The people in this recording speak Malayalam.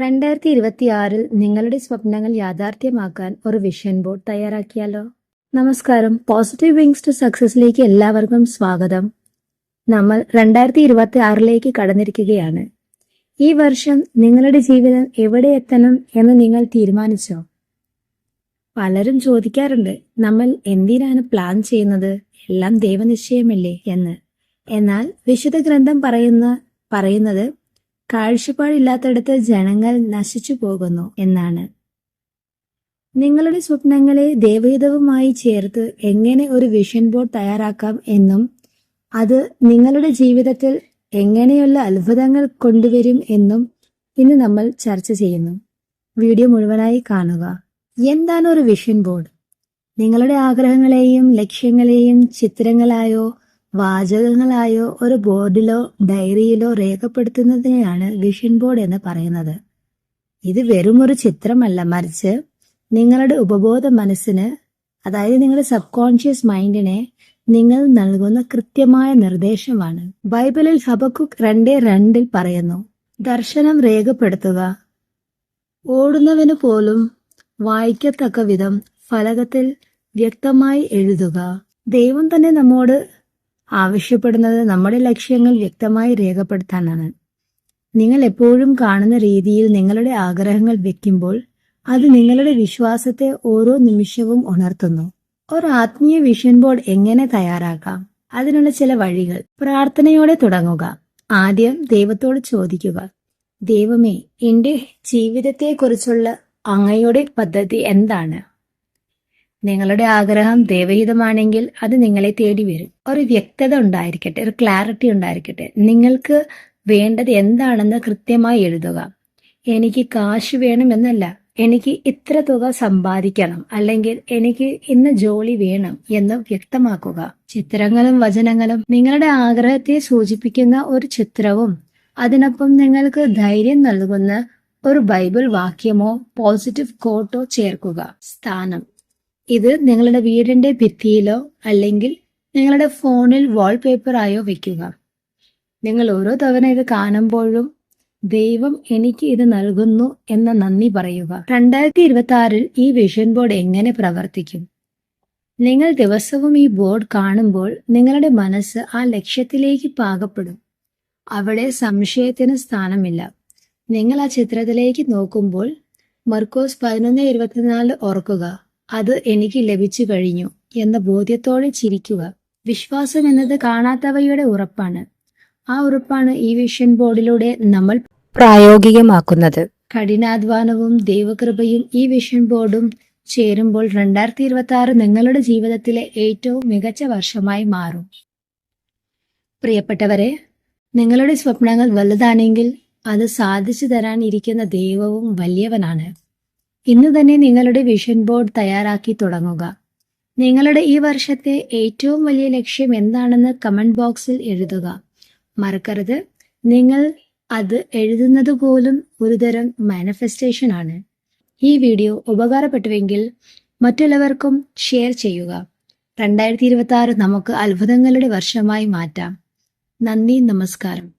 രണ്ടായിരത്തി ഇരുപത്തിയാറിൽ നിങ്ങളുടെ സ്വപ്നങ്ങൾ യാഥാർത്ഥ്യമാക്കാൻ ഒരു വിഷൻ ബോർഡ് തയ്യാറാക്കിയാലോ? നമസ്കാരം. പോസിറ്റീവ് വിങ്സ് ടു സക്സസിലേക്ക് എല്ലാവർക്കും സ്വാഗതം. നമ്മൾ രണ്ടായിരത്തി ഇരുപത്തി ആറിലേക്ക് കടന്നിരിക്കുകയാണ്. ഈ വർഷം നിങ്ങളുടെ ജീവിതം എവിടെ എത്തണം എന്ന് നിങ്ങൾ തീരുമാനിച്ചോ? പലരും ചോദിക്കാറുണ്ട് നമ്മൾ എന്തിനാണ് പ്ലാൻ ചെയ്യുന്നത്? എല്ലാം ദൈവനിശ്ചയമല്ലേ? എന്ന്. എന്നാൽ വിശുദ്ധ ഗ്രന്ഥം പറയുന്ന പറയുന്നത് കാഴ്ചപ്പാടില്ലാത്തടത്ത് ജനങ്ങൾ നശിച്ചു പോകുന്നു എന്നാണ്. നിങ്ങളുടെ സ്വപ്നങ്ങളെ ദേവഹിതവുമായി ചേർത്ത് എങ്ങനെ ഒരു വിഷൻ ബോർഡ് തയ്യാറാക്കാം എന്നും അത് നിങ്ങളുടെ ജീവിതത്തിൽ എങ്ങനെയുള്ള അത്ഭുതങ്ങൾ കൊണ്ടുവരും എന്നും ഇന്ന് നമ്മൾ ചർച്ച ചെയ്യുന്നു. വീഡിയോ മുഴുവനായി കാണുക. എന്താണ് ഒരു വിഷൻ ബോർഡ് നിങ്ങളുടെ ആഗ്രഹങ്ങളെയും ലക്ഷ്യങ്ങളെയും ചിത്രങ്ങളായോ വാചകങ്ങളായോ ഒരു ബോർഡിലോ ഡയറിയിലോ രേഖപ്പെടുത്തുന്നതിനെയാണ് വിഷൻ ബോർഡ് എന്ന് പറയുന്നത്. ഇത് വെറും ഒരു ചിത്രമല്ല മറിച്ച് നിങ്ങളുടെ ഉപബോധ മനസ്സിന് അതായത് നിങ്ങളുടെ സബ് കോൺഷ്യസ് മൈൻഡിനെ നിങ്ങൾ നൽകുന്ന കൃത്യമായ നിർദ്ദേശമാണ്. ബൈബിളിൽ ഹബക്കുക്ക് രണ്ടേ രണ്ടിൽ പറയുന്നു ദർശനം രേഖപ്പെടുത്തുക. ഓടുന്നവന് പോലും വായിക്കത്തക്ക വിധം ഫലകത്തിൽ വ്യക്തമായി എഴുതുക. ദൈവം തന്നെ നമ്മോട് ആവശ്യപ്പെടുന്നത് നമ്മുടെ ലക്ഷ്യങ്ങൾ വ്യക്തമായി രേഖപ്പെടുത്താനാണ്. നിങ്ങൾ എപ്പോഴും കാണുന്ന രീതിയിൽ നിങ്ങളുടെ ആഗ്രഹങ്ങൾ വെക്കുമ്പോൾ അത് നിങ്ങളുടെ വിശ്വാസത്തെ ഓരോ നിമിഷവും ഉണർത്തുന്നു. ഒരു ആത്മീയ വിഷൻ ബോർഡ് എങ്ങനെ തയ്യാറാക്കാം? അതിനുള്ള ചില വഴികൾ. പ്രാർത്ഥനയോടെ തുടങ്ങുക. ആദ്യം ദൈവത്തോട് ചോദിക്കുക. ദൈവമേ എന്റെ ജീവിതത്തെക്കുറിച്ചുള്ള അങ്ങയുടെ പദ്ധതി എന്താണ്? നിങ്ങളുടെ ആഗ്രഹം ദൈവഹിതമാണെങ്കിൽ അത് നിങ്ങളെ തേടി വരും. ഒരു വ്യക്തത ഉണ്ടായിരിക്കട്ടെ ഒരു ക്ലാരിറ്റി ഉണ്ടായിരിക്കട്ടെ. നിങ്ങൾക്ക് വേണ്ടത് എന്താണെന്ന് കൃത്യമായി എഴുതുക. എനിക്ക് കാശ് വേണമെന്നല്ല. എനിക്ക് ഇത്ര തുക സമ്പാദിക്കണം. അല്ലെങ്കിൽ എനിക്ക് ഇന്ന് ജോലി വേണം എന്ന് വ്യക്തമാക്കുക. ചിത്രങ്ങളും വചനങ്ങളും നിങ്ങളുടെ ആഗ്രഹത്തെ സൂചിപ്പിക്കുന്ന ഒരു ചിത്രവും അതിനൊപ്പം നിങ്ങൾക്ക് ധൈര്യം നൽകുന്ന ഒരു ബൈബിൾ വാക്യമോ പോസിറ്റീവ് കോട്ടോ ചേർക്കുക. സ്ഥാനം. ഇത് നിങ്ങളുടെ വീടിന്റെ ഭിത്തിയിലോ അല്ലെങ്കിൽ നിങ്ങളുടെ ഫോണിൽ വാൾപേപ്പറായോ വെക്കുക. നിങ്ങൾ ഓരോ തവണ ഇത് കാണുമ്പോഴും ദൈവം എനിക്ക് ഇത് നൽകുന്നു എന്ന നന്ദി പറയുക. രണ്ടായിരത്തി ഇരുപത്തി ആറിൽ ഈ വിഷൻ ബോർഡ് എങ്ങനെ പ്രവർത്തിക്കും? നിങ്ങൾ ദിവസവും ഈ ബോർഡ് കാണുമ്പോൾ നിങ്ങളുടെ മനസ്സ് ആ ലക്ഷ്യത്തിലേക്ക് പാകപ്പെടും. അവിടെ സംശയത്തിന് സ്ഥാനമില്ല. നിങ്ങൾ ആ ചിത്രത്തിലേക്ക് നോക്കുമ്പോൾ മർക്കോസ് പതിനൊന്ന് ഇരുപത്തിനാല് ഓർക്കുക. അത് എനിക്ക് ലഭിച്ചു കഴിഞ്ഞു എന്ന ബോധ്യത്തോടെ ചിരിക്കുക. വിശ്വാസം എന്നത് കാണാത്തവയുടെ ഉറപ്പാണ്. ആ ഉറപ്പാണ് ഈ വിഷൻ ബോർഡിലൂടെ നമ്മൾ പ്രായോഗികമാക്കുന്നത്. കഠിനാധ്വാനവും ദൈവകൃപയും ഈ വിഷൻ ബോർഡും ചേരുമ്പോൾ രണ്ടായിരത്തി ഇരുപത്തി ആറ് നിങ്ങളുടെ ജീവിതത്തിലെ ഏറ്റവും മികച്ച വർഷമായി മാറും. പ്രിയപ്പെട്ടവരെ നിങ്ങളുടെ സ്വപ്നങ്ങൾ വലുതാണെങ്കിൽ അത് സാധിച്ചു തരാൻ ഇരിക്കുന്ന ദൈവവും വലിയവനാണ്. ഇന്ന് തന്നെ നിങ്ങളുടെ വിഷൻ ബോർഡ് തയ്യാറാക്കി തുടങ്ങുക. നിങ്ങളുടെ ഈ വർഷത്തെ ഏറ്റവും വലിയ ലക്ഷ്യം എന്താണെന്ന് കമന്റ് ബോക്സിൽ എഴുതുക. മറക്കരുത്. നിങ്ങൾ അത് എഴുതുന്നത് പോലും ഒരുതരം മാനിഫെസ്റ്റേഷൻ ആണ്. ഈ വീഡിയോ ഉപകാരപ്പെട്ടുവെങ്കിൽ മറ്റുള്ളവർക്കും ഷെയർ ചെയ്യുക. രണ്ടായിരത്തി ഇരുപത്തി ആറ് നമുക്ക് അത്ഭുതങ്ങളുടെ വർഷമായി മാറ്റാം. നന്ദി നമസ്കാരം.